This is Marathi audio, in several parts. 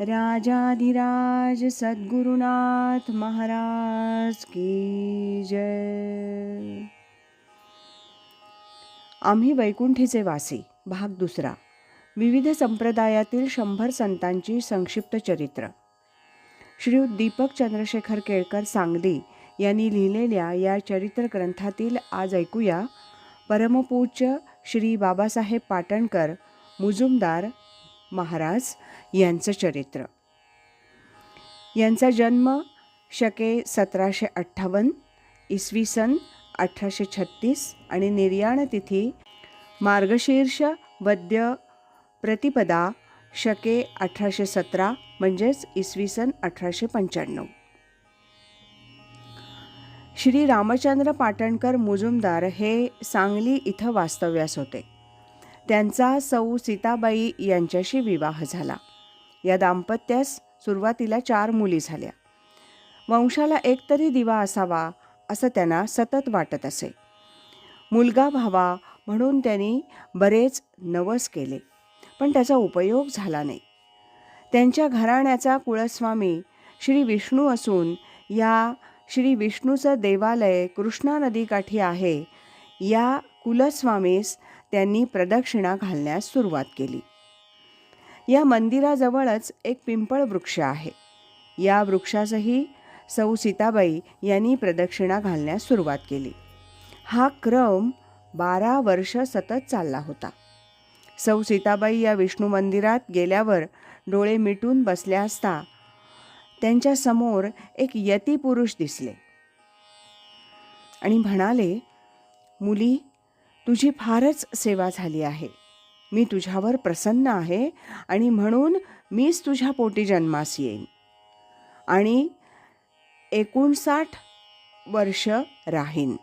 राजाधिराज सद्गुरुनाथ महाराज की जय. आम्ही वैकुंठीचे वासी भाग दुसरा. विविध संप्रदायातील शंभर संतांची संक्षिप्त चरित्र. श्री दीपक चंद्रशेखर केळकर सांगली यांनी लिहिलेल्या या चरित्र ग्रंथातील आज ऐकूया परमपूज्य श्री बाबासाहेब पाटणकर मुजुमदार महाराज यांचं चरित्र. यांचा जन्म शके सतराशे अठ्ठावन्न इसवी सन अठराशे छत्तीस आणि निर्याण तिथी मार्गशीर्ष वद्य प्रतिपदा शके अठराशे सतरा म्हणजेच इसवी सन अठराशे पंच्याण्णव. श्री रामचंद्र पाटणकर मुजुमदार हे सांगली इथं वास्तव्यास होते. त्यांचा सौ सीताबाई यांच्याशी विवाह झाला. या दाम्पत्यास सुरुवातीला चार मुली झाल्या. वंशाला एकतरी दिवा असावा असं त्यांना सतत वाटत असे. मुलगा व्हावा म्हणून त्यांनी बरेच नवस केले पण त्याचा उपयोग झाला नाही. त्यांच्या घराण्याचा कुळस्वामी श्री विष्णू असून या श्री विष्णूचं देवालय कृष्णा नदीकाठी आहे या कुलस्वामीस त्यांनी प्रदक्षिणा घालण्यास सुरुवात केली. या मंदिराजवळच एक पिंपळ वृक्ष आहे. या वृक्षासही सौ सीताबाई यांनी प्रदक्षिणा घालण्यास सुरुवात केली. हा क्रम बारा वर्ष सतत चालला होता. सौ सीताबाई या विष्णू मंदिरात गेल्यावर डोळे मिटून बसल्या असता त्यांच्यासमोर एक यती पुरुष दिसले. आणि म्हणाले मुली तुझी फारच सेवा झाली आहे. मी तुझ्यावर प्रसन्न आहे आणि म्हणून मीच तुझ्या पोटी जन्मास येईन. आणि एकोणसाठ वर्ष राहीन.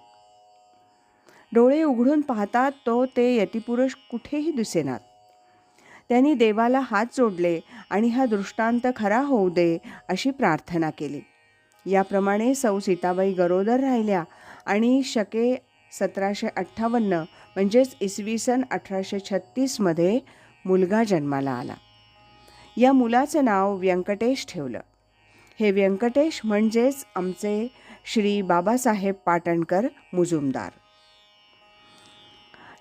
डोळे उघडून पाहतात तो ते यतिपुरुष कुठेही दिसेनात. त्यांनी देवाला हात जोडले आणि हा दृष्टांत खरा होऊ दे अशी प्रार्थना केली. याप्रमाणे सौ सीताबाई गरोदर राहिल्या आणि शके सतराशे अठ्ठावन्न म्हणजेच इसवी सन अठराशे छत्तीसमध्ये मुलगा जन्माला आला. या मुलाचं नाव व्यंकटेश ठेवलं. हे व्यंकटेश म्हणजेच आमचे श्री बाबासाहेब पाटणकर मुजुमदार.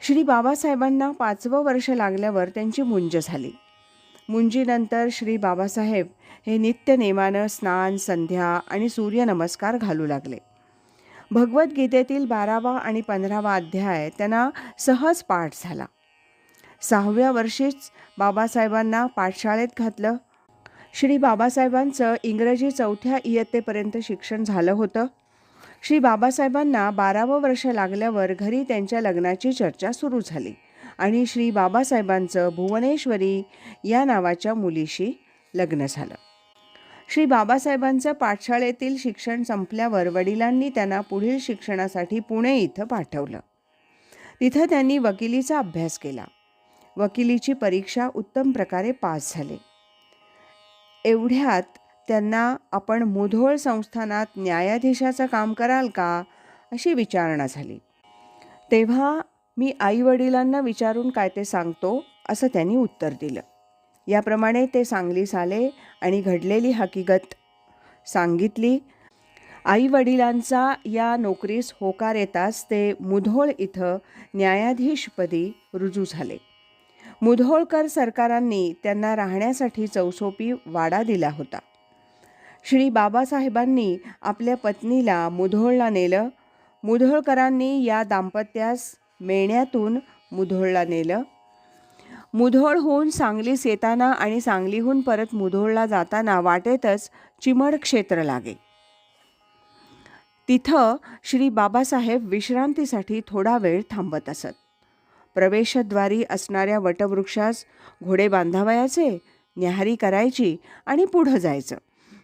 श्री बाबासाहेबांना पाचवं वर्ष लागल्यावर त्यांची मुंज झाली. मुंजीनंतर श्री बाबासाहेब हे नित्यनेमानं स्नान संध्या आणि सूर्यनमस्कार घालू लागले. भगवद्गीतेतील बारावा आणि पंधरावा अध्याय त्यांना सहज पाठ झाला. सहाव्या वर्षीच बाबासाहेबांना पाठशाळेत घातलं. श्री बाबासाहेबांचं इंग्रजी चौथ्या इयत्तेपर्यंत शिक्षण झालं होतं. श्री बाबासाहेबांना बारावं वर्ष लागल्यावर घरी त्यांच्या लग्नाची चर्चा सुरू झाली आणि श्री बाबासाहेबांचं भुवनेश्वरी या नावाच्या मुलीशी लग्न झालं. श्री बाबासाहेबांचं पाठशाळेतील शिक्षण संपल्यावर वडिलांनी त्यांना पुढील शिक्षणासाठी पुणे इथं पाठवलं. तिथं त्यांनी वकिलीचा अभ्यास केला. वकिलीची परीक्षा उत्तम प्रकारे पास झाले. एवढ्यात त्यांना आपण मुधोळ संस्थानात न्यायाधीशाचं काम कराल का? अशी विचारणा झाली. तेव्हा मी आईवडिलांना विचारून काय ते सांगतो असं त्यांनी उत्तर दिलं. याप्रमाणे ते सांगलीस आले आणि घडलेली हकीकत सांगितली. आईवडिलांचा या नोकरीस होकार येताच ते मुधोळ इथं न्यायाधीशपदी रुजू झाले. मुधोळकर सरकारांनी त्यांना राहण्यासाठी चौसोपी वाडा दिला होता. श्री बाबासाहेबांनी आपल्या पत्नीला मुधोळला नेलं. मुधोळकरांनी या दाम्पत्यास मेण्यातून मुधोळला नेलं. मुधोळहून सांगलीस येताना आणि सांगलीहून परत मुधोळला जाताना वाटेतच चिमड क्षेत्र लागे. तिथं श्री बाबासाहेब विश्रांतीसाठी थोडा वेळ थांबत असत. प्रवेशद्वारी असणाऱ्या वटवृक्षास घोडे बांधावयाचे न्याहारी करायची आणि पुढं जायचं.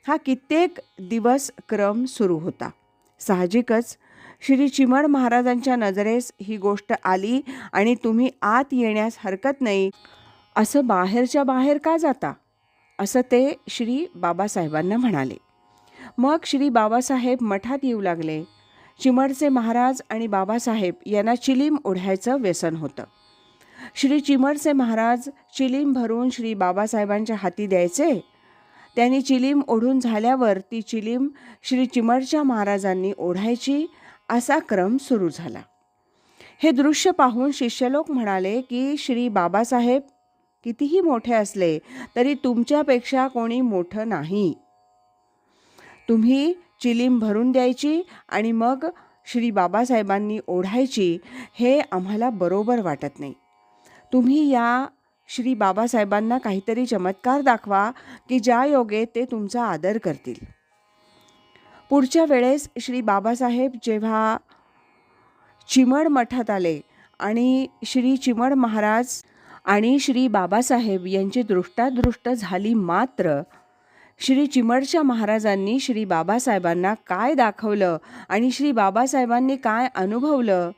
हा कित्येक दिवस क्रम सुरू होता. साहजिकच श्री चिमण महाराजांच्या नजरेस ही गोष्ट आली आणि तुम्ही आत येण्यास हरकत नाही. असं बाहेरच्या बाहेर का जाता? असं ते श्री बाबासाहेबांना म्हणाले. मग श्री बाबासाहेब मठात येऊ लागले. चिमडचे महाराज आणि बाबासाहेब यांना चिलीम ओढायचं व्यसन होतं. श्री चिमडचे महाराज चिलीम भरून श्री बाबासाहेबांच्या हाती द्यायचे? त्यांनी चिलीम ओढून झाल्यावर ती चिलीम श्री चिमडच्या महाराजांनी ओढायची असा क्रम सुरू झाला. हे दृश्य पाहून शिष्यलोक म्हणाले की श्री बाबासाहेब कितीही मोठे असले तरी तुमच्यापेक्षा कोणी मोठं नाही. तुम्ही चिलीम भरून द्यायची आणि मग श्री बाबासाहेबांनी ओढायची हे आम्हाला बरोबर वाटत नाही. तुम्ही या श्री बाबासाहेबांना काहीतरी चमत्कार दाखवा की ज्या योगे ते तुमचा आदर करतील. पुढच्या वेळेस श्री बाबासाहेब जेव्हा चिमड मठात आले आणि श्री चिमड महाराज आणि श्री बाबासाहेब यांची दृष्टादृष्ट झाली मात्र श्री चिमडच्या महाराजांनी श्री बाबासाहेबांना काय दाखवलं आणि श्री बाबासाहेबांनी काय अनुभवलं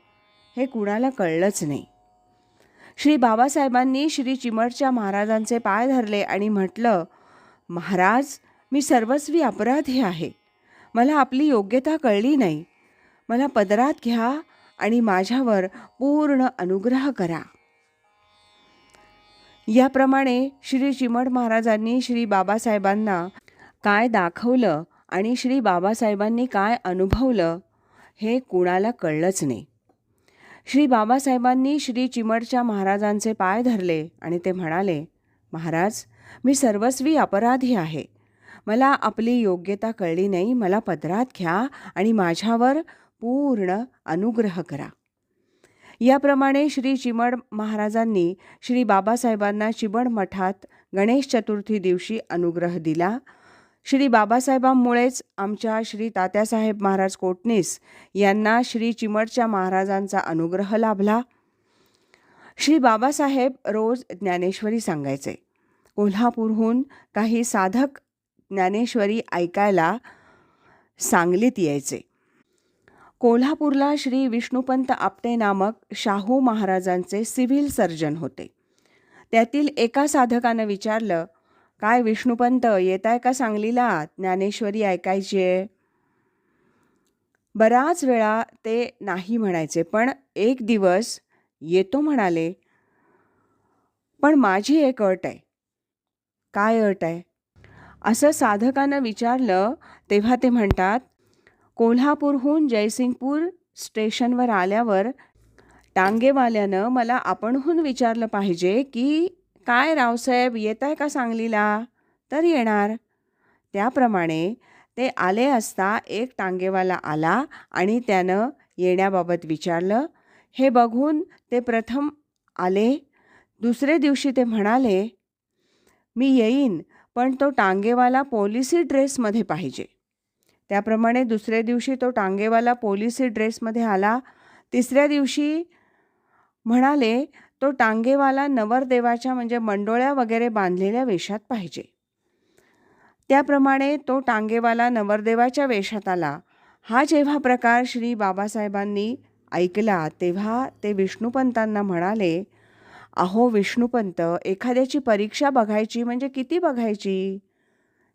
हे कुणाला कळलंच नाही. श्री बाबासाहेबांनी श्री चिमडच्या महाराजांचे पाय धरले आणि म्हटलं महाराज मी सर्वस्वी अपराधी आहे. मला आपली योग्यता कळली नाही. मला पदरात घ्या आणि माझ्यावर पूर्ण अनुग्रह करा. याप्रमाणे श्री चिमड महाराजांनी श्री बाबासाहेबांना काय दाखवलं आणि श्री बाबासाहेबांनी काय अनुभवलं हे कुणाला कळलंच नाही. श्री बाबासाहेबांनी श्री चिमडच्या महाराजांचे पाय धरले आणि ते म्हणाले महाराज मी सर्वस्वी अपराधी आहे. मला आपली योग्यता कळली नाही मला पदरात घ्या आणि माझ्यावर पूर्ण अनुग्रह करा. याप्रमाणे श्री चिमड महाराजांनी श्री बाबासाहेबांना चिमड मठात गणेश चतुर्थी दिवशी अनुग्रह दिला. श्री बाबासाहेबांमुळेच आमच्या श्री तात्यासाहेब महाराज कोटणीस यांना श्री चिमडच्या महाराजांचा अनुग्रह लाभला. श्री बाबासाहेब रोज ज्ञानेश्वरी सांगायचे. कोल्हापूरहून काही साधक ज्ञानेश्वरी ऐकायला सांगलीत यायचे. कोल्हापूरला श्री विष्णुपंत आपटे नामक शाहू महाराजांचे सिव्हिल सर्जन होते. त्यातील एका साधकानं विचारलं काय विष्णुपंत येत आहे का सांगलीला? ज्ञानेश्वरी ऐकायची. आहे बराच वेळा ते नाही म्हणायचे पण एक दिवस येतो म्हणाले. पण माझी एक अट आहे. काय अट आहे? असं साधकानं विचारलं तेव्हा ते म्हणतात कोल्हापूरहून जयसिंगपूर स्टेशनवर आल्यावर टांगेवाल्यानं मला आपणहून विचारलं पाहिजे की काय रावसाहेब येत आहे का सांगलीला? तर येणार. त्याप्रमाणे ते आले असता एक टांगेवाला आला आणि त्यानं येण्याबाबत विचारलं. हे बघून ते प्रथम आले. दुसरे दिवशी ते म्हणाले मी येईन. पण तो टांगेवाला पोलिसी ड्रेसमध्ये पाहिजे. त्याप्रमाणे दुसऱ्या दिवशी तो टांगेवाला पोलिसी ड्रेसमध्ये आला. तिसऱ्या दिवशी म्हणाले तो टांगेवाला नवरदेवाच्या म्हणजे मंडोळ्या वगैरे बांधलेल्या वेशात पाहिजे. त्याप्रमाणे तो टांगेवाला नवरदेवाच्या वेशात आला. हा जेव्हा प्रकार श्री बाबासाहेबांनी ऐकला तेव्हा ते विष्णुपंतांना म्हणाले अहो विष्णुपंत एखाद्याची परीक्षा बघायची म्हणजे किती बघायची?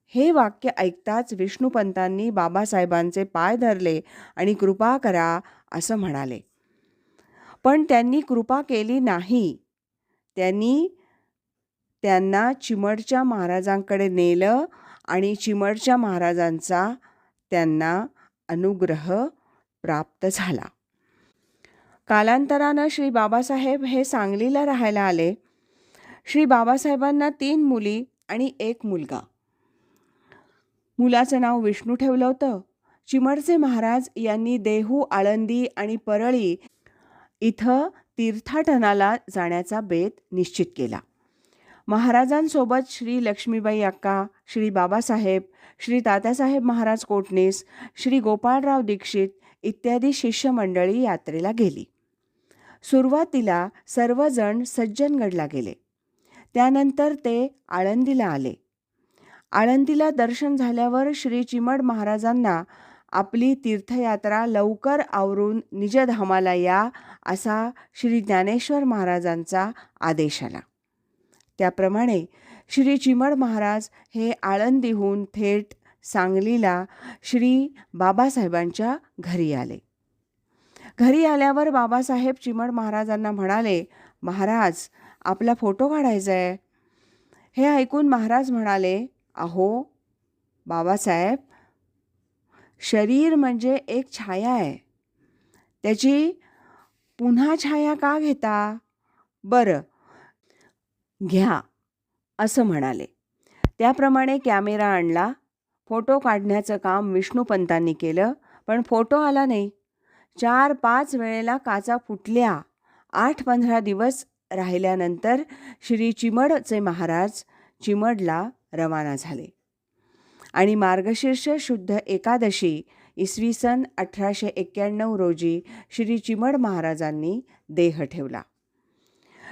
हे वाक्य ऐकताच विष्णुपंतांनी बाबासाहेबांचे पाय धरले आणि कृपा करा असं म्हणाले. पण त्यांनी कृपा केली नाही. त्यांनी त्यांना चिमडच्या महाराजांकडे नेलं आणि चिमडच्या महाराजांचा त्यांना अनुग्रह प्राप्त झाला. कालांतरानं श्री बाबासाहेब हे सांगलीला राहायला आले. श्री बाबासाहेबांना तीन मुली आणि एक मुलगा. मुलाचं नाव विष्णू ठेवलं होतं. चिमडचे महाराज यांनी देहू आळंदी आणि परळी इथं तीर्थाटनाला जाण्याचा बेत निश्चित केला. महाराजांसोबत श्री लक्ष्मीबाई अक्का श्री बाबासाहेब श्री तात्यासाहेब महाराज कोटणीस श्री गोपाळराव दीक्षित इत्यादी शिष्यमंडळी यात्रेला गेली. सुरुवातीला सर्वजण सज्जनगडला गेले. त्यानंतर ते आळंदीला आले. आळंदीला दर्शन झाल्यावर श्री चिमड महाराजांना आपली तीर्थयात्रा लवकर आवरून निजधामाला या असा श्री ज्ञानेश्वर महाराजांचा आदेश आला. त्याप्रमाणे श्री चिमड महाराज हे आळंदीहून थेट सांगलीला श्री बाबासाहेबांच्या घरी आले. घरी आल्यावर बाबासाहेब चिमड महाराजांना म्हणाले महाराज आपला फोटो काढायचा आहे हे ऐकून महाराज म्हणाले अहो बाबासाहेब शरीर म्हणजे एक छाया आहे त्याची पुन्हा छाया का घेता? बरं घ्या असं म्हणाले. त्याप्रमाणे कॅमेरा आणला. फोटो काढण्याचं काम विष्णुपंतांनी केलं पण फोटो आला नाही. चार पाच वेळेला काचा फुटल्या. आठ पंधरा दिवस राहिल्यानंतर श्री चिमडचे महाराज चिमडला रवाना झाले. आणि मार्गशीर्ष शुद्ध एकादशी इसवी सन अठराशे एक्क्याण्णव रोजी श्री चिमड महाराजांनी देह ठेवला.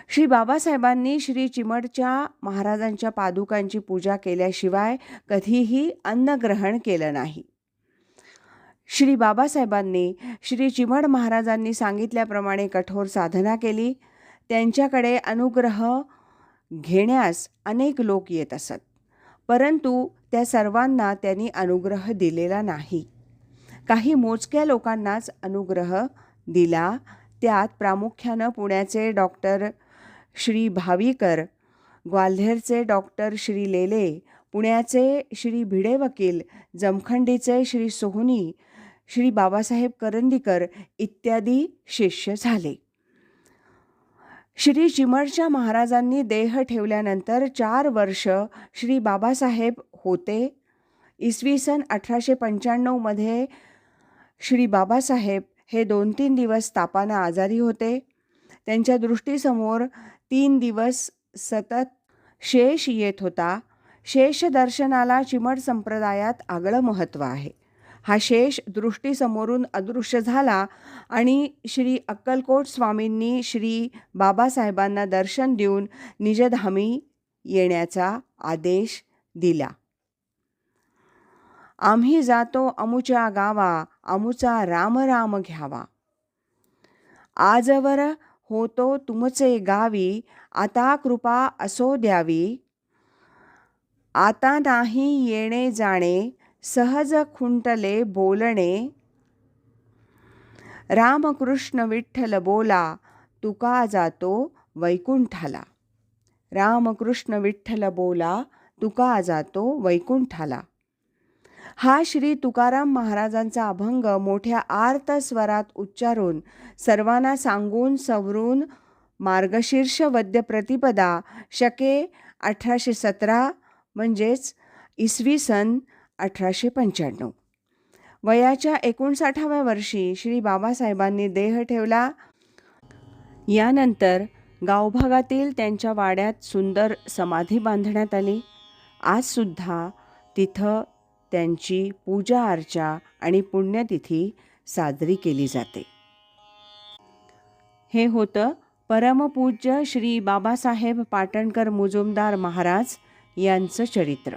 श्री बाबासाहेबांनी श्री चिमडच्या महाराजांच्या पादुकांची पूजा केल्याशिवाय कधीही अन्नग्रहण केलं नाही. श्री बाबासाहेबांनी श्री चिमड महाराजांनी सांगितल्याप्रमाणे कठोर साधना केली. त्यांच्याकडे अनुग्रह घेण्यास अनेक लोक येत असत परंतु त्या सर्वांना त्यांनी अनुग्रह दिलेला नाही. काही मोजक्या लोकांनाच अनुग्रह दिला. त्यात प्रामुख्यानं पुण्याचे डॉक्टर श्री भावीकर ग्वाल्हेरचे डॉक्टर श्री लेले पुण्याचे श्री भिडे वकील जमखंडीचे श्री सोहनी श्री बाबासाहेब करंदीकर इत्यादी शिष्य झाले. श्री चिमडच्या महाराजांनी देह ठेवल्यानंतर चार वर्ष श्री बाबासाहेब होते. इसवी सन अठराशे पंच्याण्णवमध्ये श्री बाबासाहेब हे दोन तीन दिवस तापानं आजारी होते. त्यांच्या दृष्टीसमोर तीन दिवस सतत शेष येत होता. शेष दर्शनाला चिमड संप्रदायात आगळं महत्त्व आहे. हा शेष दृष्टीसमोरून अदृश्य झाला आणि श्री अक्कलकोट स्वामींनी श्री बाबासाहेबांना दर्शन देऊन निजधामी येण्याचा आदेश दिला. आम्ही जातो अमुच्या गावा अमुचा राम राम घ्यावा. आजवर होतो तुमचे गावी आता कृपा असो द्यावी. आता नाही येणे जाणे सहज खुंटले बोलणे रामकृष्ण विठ्ठल बोला तुका जातो वैकुंठाला रामकृष्ण विठ्ठल बोला तुका जातो वैकुंठाला हा श्री तुकाराम महाराजांचा अभंग मोठ्या आर्त स्वरात उच्चारून सर्वांना सांगून सवरून मार्गशीर्ष वद्य प्रतिपदा शके अठराशे सतरा म्हणजेच इसवी सन अठराशे पंच्याण्णव. वयाच्या एकोणसाठाव्या वर्षी श्री बाबासाहेबांनी देह ठेवला. यानंतर गावभागातील त्यांच्या वाड्यात सुंदर समाधी बांधण्यात आली. आजसुद्धा तिथं त्यांची पूजा अर्चा आणि पुण्यतिथी साजरी केली जाते. हे होतं परमपूज्य श्री बाबासाहेब पाटणकर मुजुमदार महाराज यांचं चरित्र.